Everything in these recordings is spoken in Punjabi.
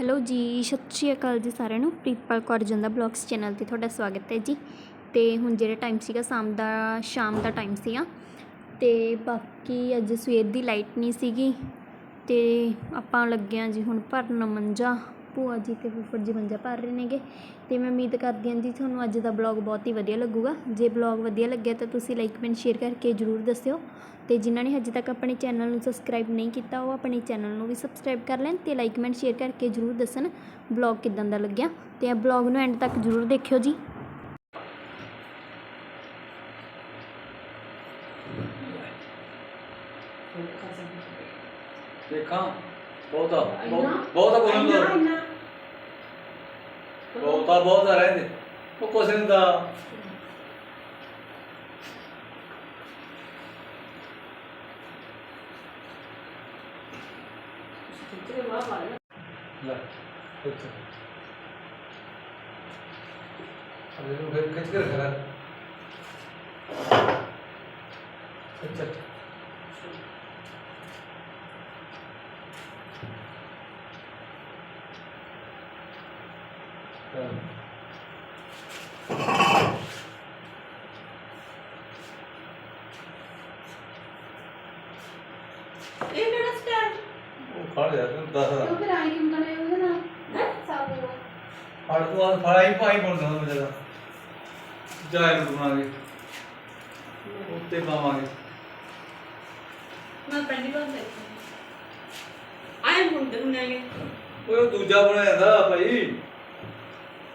ਹੈਲੋ ਜੀ, ਸਤਿ ਸ਼੍ਰੀ ਅਕਾਲ ਜੀ ਸਾਰਿਆਂ ਨੂੰ। ਪ੍ਰੀਤਪਾਲ ਕੌਰ ਜੰਦਾ ਬਲੌਗਸ ਚੈਨਲ ਤੇ ਤੁਹਾਡਾ ਸਵਾਗਤ ਹੈ ਜੀ। ਤੇ ਹੁਣ ਜਿਹੜਾ ਟਾਈਮ ਸੀਗਾ, ਸ਼ਾਮ ਦਾ ਸ਼ਾਮ ਦਾ ਟਾਈਮ ਸੀਗਾ। ਤੇ ਬਾਕੀ ਅੱਜ ਸਵੇਰ ਦੀ ਲਾਈਟ ਨਹੀਂ ਸੀਗੀ। ਤੇ ਆਪਾਂ ਲੱਗੇ ਹਾਂ ਜੀ ਹੁਣ ਭਰਨ ਮੰਜਾ। ਭੂਆ ਜੀ ਤੇ ਫੁੱਫੜ ਜੀ ਮੰਜਾ ਭਰ ਰਹੇ ਨੇਗੇ। ਤੇ ਮੈਂ ਉਮੀਦ ਕਰਦੀ ਹਾਂ ਜੀ ਤੁਹਾਨੂੰ ਅੱਜ ਦਾ ਬਲੌਗ ਬਹੁਤ ਹੀ ਵਧੀਆ ਲੱਗੂਗਾ। ਜੇ ਬਲੌਗ ਵਧੀਆ ਲੱਗਿਆ ਤਾਂ ਤੁਸੀਂ ਲਾਈਕ ਕਮੈਂਟ ਸ਼ੇਅਰ ਕਰਕੇ ਜਰੂਰ ਦੱਸਿਓ। ਤੇ ਜਿਨ੍ਹਾਂ ਨੇ ਹਜੇ ਤੱਕ ਆਪਣੇ ਚੈਨਲ ਨੂੰ ਸਬਸਕ੍ਰਾਈਬ ਨਹੀਂ ਕੀਤਾ ਉਹ ਆਪਣੇ ਚੈਨਲ ਨੂੰ ਵੀ ਸਬਸਕ੍ਰਾਈਬ ਕਰ ਲੈਣ ਤੇ ਲਾਈਕ ਕਮੈਂਟ ਸ਼ੇਅਰ ਕਰਕੇ ਜਰੂਰ ਦੱਸਣ ਬਲੌਗ ਕਿਦਾਂ ਦਾ ਲੱਗਿਆ। ਤੇ ਇਹ ਬਲੌਗ ਨੂੰ ਐਂਡ ਤੱਕ ਜਰੂਰ ਦੇਖਿਓ ਜੀ। ਦੇਖਾਂ। ਬਹੁਤਾ ਬਹੁਤ- ਬਹੁਤਾ ਕੋਈ ਨਹੀਂ ਬਹੁਤਾ ਬਹੁਤਾ ਰਹਿੰਦੇ ਉਹ ਕੁਛ ਨਹੀਂ ਦਾ ਲੈ ਖਿੱਚ ਅਰੇ ਉਹ ਖਿੱਚ ਕੇ ਰੱਖਣਾ ਖਿੱਚ ਚੱਲ ਇਹ ਕਿਹੜਾ ਸਟੈਂਡ ਉਹ ਫੜ ਜਾ ਤੂੰ ਦੱਸ ਤੂੰ ਫਿਰ ਆਈ ਕਿਉਂ ਕਰੇ ਉਹਦੇ ਨਾਲ? ਹੈ? ਸਾਬੂ ਫੜ ਤੂੰ ਆ ਫੜਾਈ ਭਾਈ ਬਣ ਜਾਂਦਾ ਮੇਰੇ ਦਾ। ਜਾਇ ਨੂੰ ਬਣਾਵਾਂਗੇ ਉੱਤੇ ਪਾਵਾਂਗੇ। ਮੈਂ ਪਹਿਲੀ ਵਾਰ ਦੇਖਿਆ। ਆਏ ਹੁੰਦੇ ਹੁੰਦੇ ਓਏ ਉਹ ਦੂਜਾ ਬਣਿਆ ਜਾਂਦਾ ਭਾਈ।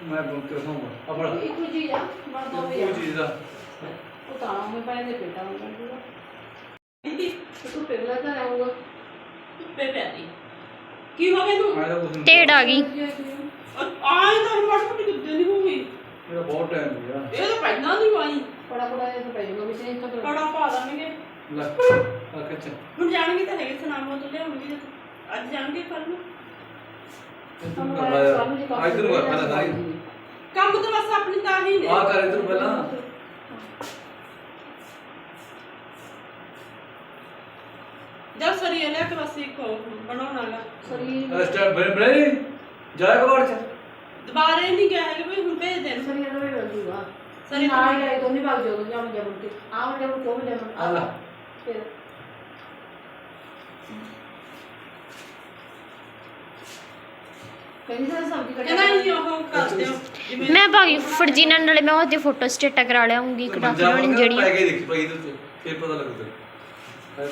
ਮੈਂ ਬਣ ਕੇ ਖਾਊਂਗਾ ਆਪਣਾ ਇੱਕੋ ਚੀਜ਼ ਆ ਮਰਦਾ ਹੋਇਆ ਕੋਈ ਚੀਜ਼ ਦਾ। ਉਹ ਤਾਂ ਮੈਂ ਪਹਿਲੇ ਦੇ ਪੇਟਾ ਨੂੰ ਕੱਢੂਗਾ ਦੀਦੀ ਤੂੰ ਪਹਿਲਾਂ ਤਾਂ ਆਊਗਾ। ਪੇ ਪਿਆਰੀ ਕੀ ਹੋ ਗਿਆ ਤੂੰ? ਮੈਂ ਤਾਂ ਕੁਝ ਨਹੀਂ ਢੇੜ ਆ ਗਈ। ਆਏ ਤਾਂ ਮੜ ਮੜ ਕਿੱਦਾਂ ਦੀ ਹੋ ਗਈ? ਮੇਰਾ ਬਹੁਤ ਟਾਈਮ ਹੋ ਗਿਆ। ਇਹ ਤਾਂ ਪਹਿਲਾਂ ਦੀ ਆਈ ਬੜਾ ਬੜਾ ਇਹ ਤਾਂ ਪੈ ਜਾਊਗਾ ਵੀ ਚੇਂਜ ਕਰ ਬੜਾ ਪਾ ਦਾਂਗੇ। ਲੈ ਆ ਖਿੱਚ ਹੁਣ ਜਾਣਗੇ ਤਾਂ ਹੈਗੇ ਸੁਨਾਮਾ ਤੋਂ ਲਿਆਉਣਗੇ। ਅੱਜ ਜਾਣਗੇ ਕੱਲ ਨੂੰ। ਇੱਧਰ ਨੂੰ ਕਰ ਲਾ ਕੰਮ ਤਾਂ ਬਸ ਆਪਣੀ ਤਾਂ ਹੀ ਨੇ। ਆ ਕਰ ਇੱਧਰ ਨੂੰ ਪਹਿਲਾਂ। ਜਦ ਸਰੀਰ ਲਿਆ ਕੇ ਬਸ ਇੱਕ ਉਹ ਬਣਾਉਣਾਗਾ ਅਰੇ ਸਟੈਪ ਬਰੇ ਬਰੇ ਜਾਏ ਕਬਾੜ ਚ। ਦੁਬਾਰੇ ਨਹੀਂ ਕਿਹਾ ਹੈ ਕਿ ਵੀ ਹੁਣ ਭੇਜ ਦੇਣ। ਸਰੀਰ ਨੂੰ ਵੀ ਲੱਗੂਗਾ ਸਰੀਰ ਨਾਲ ਹੀ ਦੋਨੇ ਭਾਗ ਜਾਓ ਜਾਂ ਜਾਂ ਬੁੱਕੇ ਆਹ ਜਾਂ ਬੁੱਕੇ ਉਹ ਜਾਂ ਆ ਲੈ। ਫਿਰ। ਕਹਿੰਦੀ ਸਰ ਸਬਜ਼ੀ ਕੱਟ ਕਹਿੰਦਾ ਨਹੀਂ ਉਹ ਕਰ ਦਿਓ। ਜਿਵੇਂ ਮੈਂ ਭਾਗੀ ਜੀ ਨਾਲ ਨਾਲੇ ਮੈਂ ਉਹਦੀ ਫੋਟੋ ਸਟੇਟਾ ਕਰਾ ਲਿਆਉਂਗੀ ਕਟਾਫੀ ਹੋਣੀ ਪੈ ਜਿਹੜੀਆਂ। ਕੇ ਦੇਖੀ ਭਾਈ ਇਹਦੇ ਉੱਤੇ ਫਿਰ ਪਤਾ ਲੱਗੂ ਤੈਨੂੰ।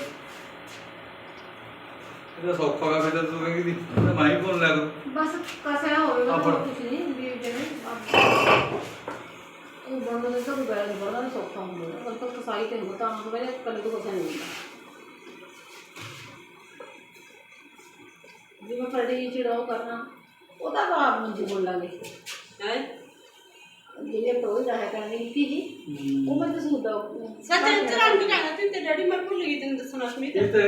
ਇਹਦਾ ਸੌਖਾ ਗਾ ਫਿਰ ਤਾਂ ਤੂੰ ਕਹਿੰਦੀ ਦੀ ਮੈਂ ਮਾਈ ਕੋਲ ਲੈ ਲੂ ਬਸ ਕਸਿਆ ਹੋਵੇ ਆ ਫੜ। ਕੁਝ ਨਹੀਂ ਵੀ ਜਿਵੇਂ ਉਹ ਬਣਨ ਦਾ ਤਾਂ ਬੜਾ ਬੜਾ ਸੌਖਾ ਹੁੰਦਾ ਹੈ ਪਰ ਕਸਾਈ ਤੇ ਹੁੰਦਾ ਤਾਂ ਮੇਰੇ ਕੱਲੇ ਤੋਂ ਕੁਛ ਨਹੀਂ ਹੁੰਦਾ। ਜਿਵੇਂ ਫਰਡੀ ਚਿੜਾਓ ਕਰਨਾ। ਉਹਦਾ ਤਾਂ ਆਪ ਨੂੰ ਜੀ ਬੋਲਾਂਗੇ ਹੈ? ਜਿਹੜੇ ਪ੍ਰੋਜ ਰਹਾ ਕਰਨੀ ਕੀ ਜੀ ਉਹ ਮੈਂ ਦੱਸੂ ਦਾ ਸੱਚ ਇੱਥੇ ਰੰਗ ਜਾਣਾ ਤੇ ਡੈਡੀ ਮੈਂ ਭੁੱਲ ਗਈ ਤੈਨੂੰ ਦੱਸਣਾ ਸਮੀਤ। ਇਹ ਤੇ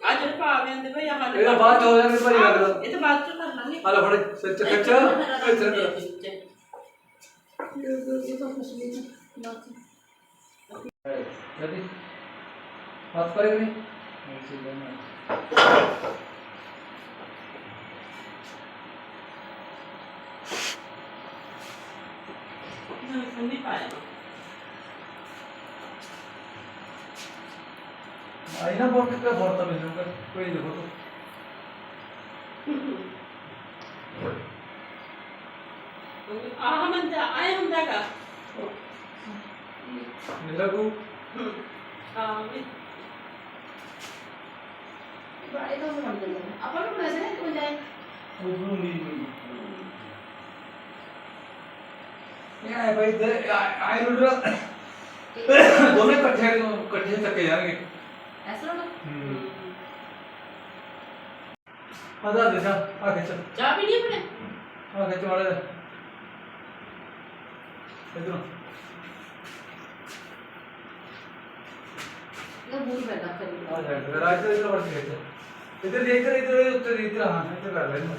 ਆ ਜਿਹੜੇ ਪਾ ਆਂਦੇ ਭਈ ਆਹ ਇਹਦਾ ਬਾਅਦ ਹੋ ਜਾਣਗੇ ਭਾਈ ਲੱਗਦਾ ਇਹ ਤਾਂ ਬਾਅਦ ਚ ਕਰ ਲਾਂਗੇ। ਆ ਲੈ ਫੜ ਸੱਚ ਇੱਥੇ ਕਰ ਇਹ ਤਾਂ ਨਹੀਂ ਬਾਤ ਜਦੀ ਹੱਥ ਕਰੇ ਨਹੀਂ ਨਹੀਂ। ਪਾਇਆ। ਆਈ ਨਾ ਬਹੁਤ ਕਿਤੇ ਬਹੁਤ ਤਾਂ ਮਿਲੂਗਾ ਕੋਈ ਦੇਖੋ ਤੋ ਆਹ ਮੰਦਾ ਆਏ ਹੁੰਦਾ ਕਾ ਮਿਲਦਾ ਕੋ ਹਾਂ ਵੀ। ਬੜੇ ਤਾਂ ਬਣ ਜਾਂਦੇ ਨੇ ਆਪਾਂ ਨੂੰ ਪੈਸੇ ਨਹੀਂ ਕੋਈ ਜਾਏ? ਉਹ ਨੂੰ ਨਹੀਂ ਆਏ ਭਾਈ ਤੇ ਨੂੰ ਦੋਨੇ ਇਕੱਠੇ ਇਕੱਠੇ ਚੱਕੇ ਜਾਣਗੇ। ਐਸਾ ਨਾ? ਆਦਾ ਦੇ ਜਾ ਆ ਖਿੱਚ। ਚਾਹ ਵੀ ਨਹੀਂ ਆਪਣੇ? ਆ ਖਿੱਚ ਵਾਲੇ ਇਧਰੋਂ। ਇਹ ਬੂਰ ਪੈਦਾ ਕਰੀ। ਆ ਜਾ ਫਿਰ ਆ ਇੱਧਰ ਇੱਧਰ ਵੜ ਕੇ ਖਿੱਚ। ਇੱਧਰ ਦੇਖ ਇੱਧਰ ਇੱਧਰ ਉੱਤੇ ਇੱਧਰ ਹਾਂ ਇੱਧਰ ਕਰ ਲੈ ਇਹਨੂੰ।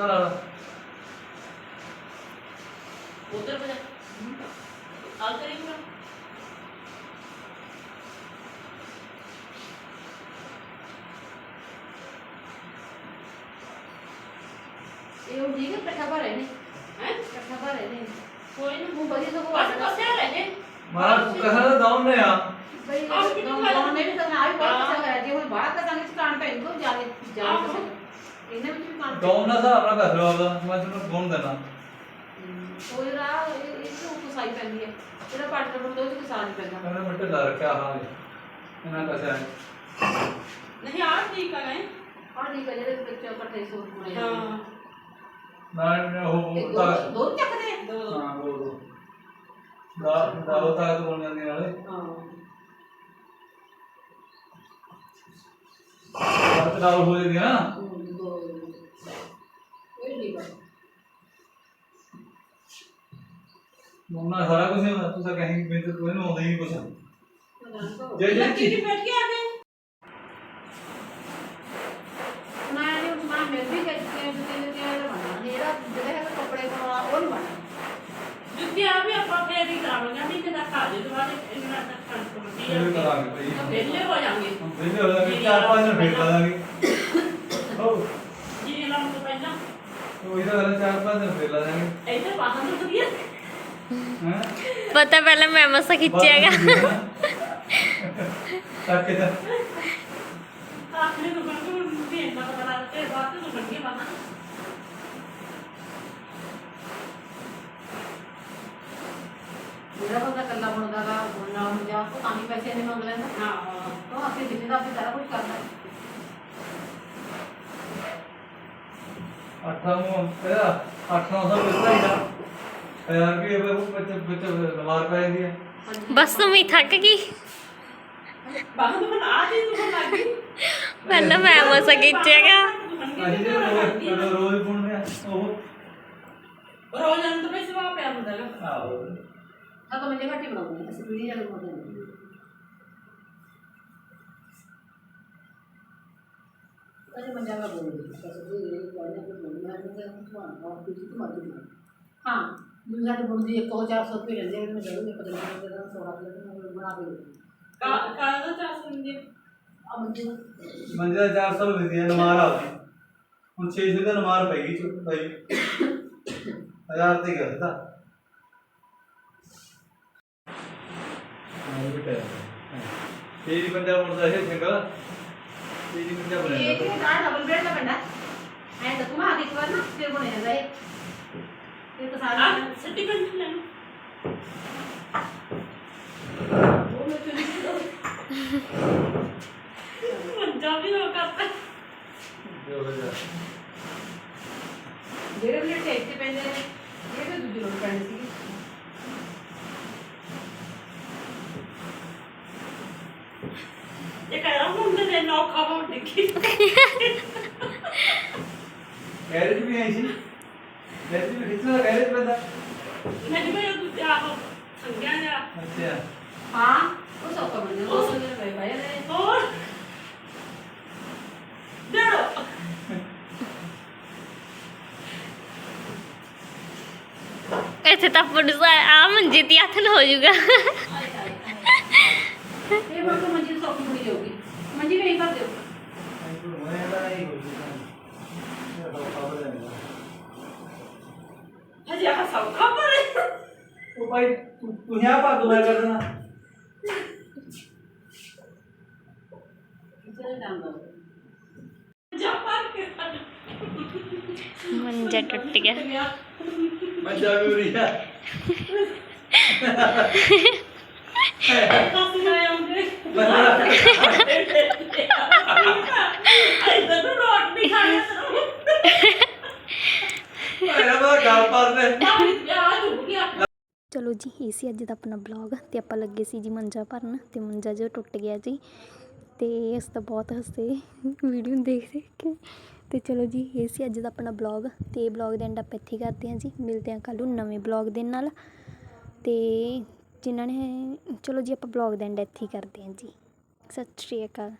चलो उधर बजा आगे ये उठी के कट्ठा भर रहे हैं? कट्ठा भर रहे हैं कोई ना मूंगफली तो को पास पास आ रहे हैं। मारा कहर दाउन ने आ भाई दाउन ने भी तो आई बात कर रहे हैं। जो बात का संग कान पे इनको जाने जाने हाँ। ਇਹਨਾਂ ਵਿੱਚ ਵੀ ਕਾਣ ਦਾਉਂ ਨਾ ਹਿਸਾਬ ਨਾਲ ਕਰ ਲਓ ਆਪਦਾ ਮੈਂ ਤੈਨੂੰ ਫੋਨ ਦੇਣਾ ਉਹ ਜਿਹੜਾ ਇਹ ਇਹ ਤੋਂ ਕਸਾਈ ਪੈਂਦੀ ਹੈ? ਜਿਹੜਾ ਪਾਰਟਨਰ ਹੁੰਦਾ ਉਹ ਚ ਕਸਾ ਨਹੀਂ ਪੈਂਦਾ? ਕਹਿੰਦਾ ਮੈਂ ਢਿੱਲਾ ਰੱਖਿਆ ਹਾਂ ਇਹਨਾਂ ਕਸਿਆ ਹੈ। ਨਹੀਂ ਆ ਠੀਕ ਆ ਗਏ। ਔਰ ਨਹੀਂ ਕਰੇ ਦੇ ਵਿੱਚ ਇਕੱਠੇ ਸੂਟ ਬੁਣੇ ਜਾਂਦੇ ਹਾਂ। ਨਾ ਉਹ ਤੇ ਦੋ ਤਾਂ ਦੋ ਚੱਕਦੇ ਆ? ਦੋ ਦੋ। ਹਾਂ ਉਹ ਉਹ ਦਾ। ਦਾ ਉਹ ਤਾਂ ਤੋਂ ਬਣ ਜਾਂਦੇ ਨਾਲੇ। ਹਾਂ। ਹੱਥ ਡਾਲ ਹੋ ਜਾਂਦੀ ਆ ਨਾ ਹਮ, ਦੋ ਇਹ ਠੀਕ ਹੈ ਮੰਮਾ ਸਾਰਾ ਕੁਝ ਹੁੰਦਾ ਤੂੰ ਤਾਂ ਕਹੀਂ ਮੈਂ ਤਾਂ ਕੋਈ ਨੂੰ ਆਉਂਦਾ ਹੀ ਨਹੀਂ ਕੁਝ ਤੋਂ ਜੇ ਜੇ ਲੱਕੀ ਦੀ ਬੈਠ ਕੇ ਆ ਗਏ ਮੈਂ ਨਹੀਂ ਮੈਂ ਮਿਲ ਵੀ ਗਈ ਕਿ ਤੇ ਤੇ ਬਣਾ ਮੇਰਾ ਜਿਹੜਾ ਹੈਗਾ ਕੱਪੜੇ ਪਾਉਣਾ ਉਹ ਨਹੀਂ ਬਣਾ ਜੁੱਤੀ ਆ ਵੀ ਆਪਾਂ ਫੇਰ ਹੀ ਕਰਾਵਾਂਗੇ ਨਹੀਂ ਤੇ ਖਾ ਜੇ ਦੁਬਾਰੇ ਇਹਨਾਂ ਦਾ ਕਣਕ ਵੀ ਆ ਕਰਾਂਗੇ ਭਾਈ ਵਿਹਲੇ ਹੋ ਹੁਣ ਵਿਹਲੇ ਹੋ ਜਾਵਾਂਗੇ ਚਾਰ ਪੰਜ ਦਿਨ ਫੇਰ ਲਾਵਾਂਗੇ ਹੋ ਜੀ ਲਾਉਣ ਤੋਂ ਪਹਿਲਾਂ ਉਹ ਇਹਦਾ ਗੱਲ ਚਾਰ ਪੰਜ ਦਿਨ ਫੇਰ ਲਾਵਾਂਗੇ ਇੱਥੇ ਬਾਹਰ ਨੂੰ ਵਧੀਆ ਹੈ ਪਤਾ ਪਹਿਲਾਂ ਮੈਂ ਮਸਾ ਖਿੱਚਿਆਗਾ ਤੱਕ ਜਾ ਆਖਰੀ ਨੂੰ ਬੰਦ ਨੂੰ ਵੀ ਇੰਨਾ ਪਤਾ ਲੱਗ ਤੇ। ਬਾਅਦ ਨੂੰ ਬੰਦੀ ਬਾਹਰ ਮੇਰਾ ਬੰਦਾ ਕੱਲਾ ਬਣਦਾ ਦਾ ਬੋਲਣਾ ਹੋ ਜਾ ਉਹ ਤਾਂ ਹੀ ਪੈਸੇ ਨਹੀਂ ਮੰਗ ਲੈਂਦਾ। ਹਾਂ। ਉਹ ਆਪੇ ਜਿੰਨੇ ਦਾ ਆਪੇ ਸਾਰਾ ਕੁਝ ਕਰਦਾ। ਅੱਠਾਂ ਨੂੰ ਇਹਦਾ ਅੱਠ ਨੌ। ਸੌ ਹੀ ਹਜ਼ਾਰ ਰੁਪਏ ਵਿੱਚ ਵਿੱਚ ਵਿੱਚ ਲਵਾਰ ਪੈ ਜਾਂਦੀ ਹੈ ਬਸ ਤੂੰ ਵੀ ਥੱਕ ਗਈ? ਬਾਹਰ ਨੂੰ ਆ ਜੀ ਤੂੰ ਲੱਗ ਗਈ। ਪਹਿਲਾਂ ਮੈਂ ਮਸਾ ਖਿੱਚਿਆਗਾ ਅਸੀਂ ਜੇ ਰੋਜ਼ ਰੋਜ਼- ਰੋਜ਼ ਪੁੰਨੇ ਉਹ। ਰੋਜ਼ ਅੰਤ ਵਿੱਚ ਸਵਾ ਪਿਆ ਹੁੰਦਾ ਗਾ ਆਹੋ। ਆ ਤਾਂ ਮੈਂ ਘੱਟ ਹੀ ਬਣਾਉਂਦੀ ਹਾਂ ਅਸੀਂ ਪੀੜੀ ਬਣਾਉਂਦੇ ਹਾਂ ਅਜੇ ਮੈਂ ਜਾਵਾ ਬੋਲਦੀ ਹਾਂ ਕਿ ਇਹ ਕੋਈ ਨਾ ਕੋਈ ਮੈਂ ਨਹੀਂ ਕਿ ਤੁਹਾਨੂੰ ਆਪ ਤੁਮਾਰ ਦੀ ਹਾਂ। ਜਿਵੇਂ ਸਾਡੇ ਬੁੰਦੀ ਇੱਕ ਹੋ 400 ਰੁਪਏ ਲੈਂਦੇ ਨੇ ਮੈਂ ਜਦੋਂ ਪਤਾ ਨਹੀਂ ਕਿਹਦਾ ਪਲੇਟ ਮੈਂ ਬਣਾ ਕੇ ਦਿੰਦੀ ਕਾ ਕਾਲਾ ਦਾ ਚਾਸ ਹੁੰਦੀ ਆ? ਮੰਜੀ ਮੰਜੇ ਦਾ। 400 ਰੁਪਏ ਦੀ ਨਮਾਰ ਆਉਂਦੀ ਹੁਣ 600 ਦਾ ਨਮਾਰ ਪੈ ਗਈ ਚੁੱਪ ਪਈ ਹਜ਼ਾਰ ਤੇ ਬੇਟਾ ਤੇਰੀ ਪੰਜਾਬ ਮੁਰਦਾ ਹੈ ਸਿੰਗਲ। ਤੇਰੀ ਪੰਜਾਬ ਇਹ ਬਣਾਇਆ ਕਿ ਨਾ ਡਬਲ ਬੈੱਡ ਦਾ ਪੈਂਦਾ। ਐ ਤਾਂ ਘੁਮਾ ਕੇ ਇੱਕ ਵਾਰ ਨਾ ਫਿਰ ਬਣ ਜਾਂਦਾ ਇਹ ਤਾਂ ਆ ਸਾਰਾ ਸਿੱਟੀ ਕੰਟ ਲੈਣ ਉਹ ਮੈਂ ਚੁਣੀ ਪੰਜਾਬੀ ਦਾ ਕਰਤਾ ਜੋ ਹੋ ਜਾ ਜਿਹੜੇ ਵੀ ਟੇਕ ਤੇ ਪੈਂਦੇ ਨੇ ਇਹ ਤਾਂ ਦੂਜੀ ਲੋੜ ਪੈਣੀ ਸੀ ਇਹ ਕਹਿ ਰਹਾ ਮੁੰਡੇ ਦੇ ਨੌਖਾ ਹੋ ਡਿੱਗੀ ਗੈਰੇਜ ਵੀ ਹੈ ਸੀ। ਗੈਰੇਜ ਵੀ ਖਿੱਚਦਾ ਗੈਰੇਜ ਪੈਂਦਾ ਨਹੀਂ ਮੈਂ ਉਹ ਆਹੋ ਸੰਗਿਆ ਜਾ। ਅੱਛਾ। ਹਾਂ ਉਹ ਸੌਕਾ ਬਣ ਜਾਂਦਾ ਉਹ ਸੰਗੇ ਪਏ ਪਏ ਨੇ। ਹੋਰ? ਡਰੋ ਇੱਥੇ ਤਾਂ ਪੁਲਿਸ ਆ ਮੰਜੀ ਤੇ ਹੱਥ ਨਾ ਹੋ ਜਾਊਗਾ। ਇਹ ਬਣ ਕੇ ਮੰਜੀ ਸੌਕੀ ਬਣੀ ਜਾਊਗੀ ਮੰਜੀ ਵੀ ਨਹੀਂ ਭਰ ਦਿਓ sih akan selalu cover Lupain tuh ya. Hahaha. ਚਲੋ ਜੀ, ਇਹ ਸੀ ਅੱਜ ਦਾ ਆਪਣਾ ਬਲੌਗ ਤੇ ਆਪਾਂ ਲੱਗੇ ਸੀ ਜੀ ਮੰਜਾ ਭਰਨ, ਤੇ ਮੰਜਾ ਜੋ ਟੁੱਟ ਗਿਆ ਜੀ। ਤੇ ਇਸ ਤਾਂ ਬਹੁਤ ਹੱਸੇ ਵੀਡੀਓ ਦੇਖ ਦੇਖ ਕੇ। ਤੇ ਚਲੋ ਜੀ, ਇਹ ਸੀ ਅੱਜ ਦਾ ਆਪਣਾ ਬਲੌਗ ਤੇ ਇਹ ਬਲੌਗ ਦੇ ਐਂਡ ਆਪਾਂ ਇੱਥੇ ਕਰਦੇ ਹਾਂ ਜੀ। ਮਿਲਦੇ ਹਾਂ ਕੱਲ ਨੂੰ ਨਵੇਂ ਬਲੌਗ ਦੇ ਨਾਲ। ਤੇ ਜਿਨ੍ਹਾਂ ਨੇ ਚਲੋ ਜੀ, ਆਪਾਂ ਬਲੌਗ ਦੇ ਐਂਡ ਇੱਥੇ ਕਰਦੇ ਹਾਂ ਜੀ। ਸਤਿ ਸ਼੍ਰੀ ਅਕਾਲ।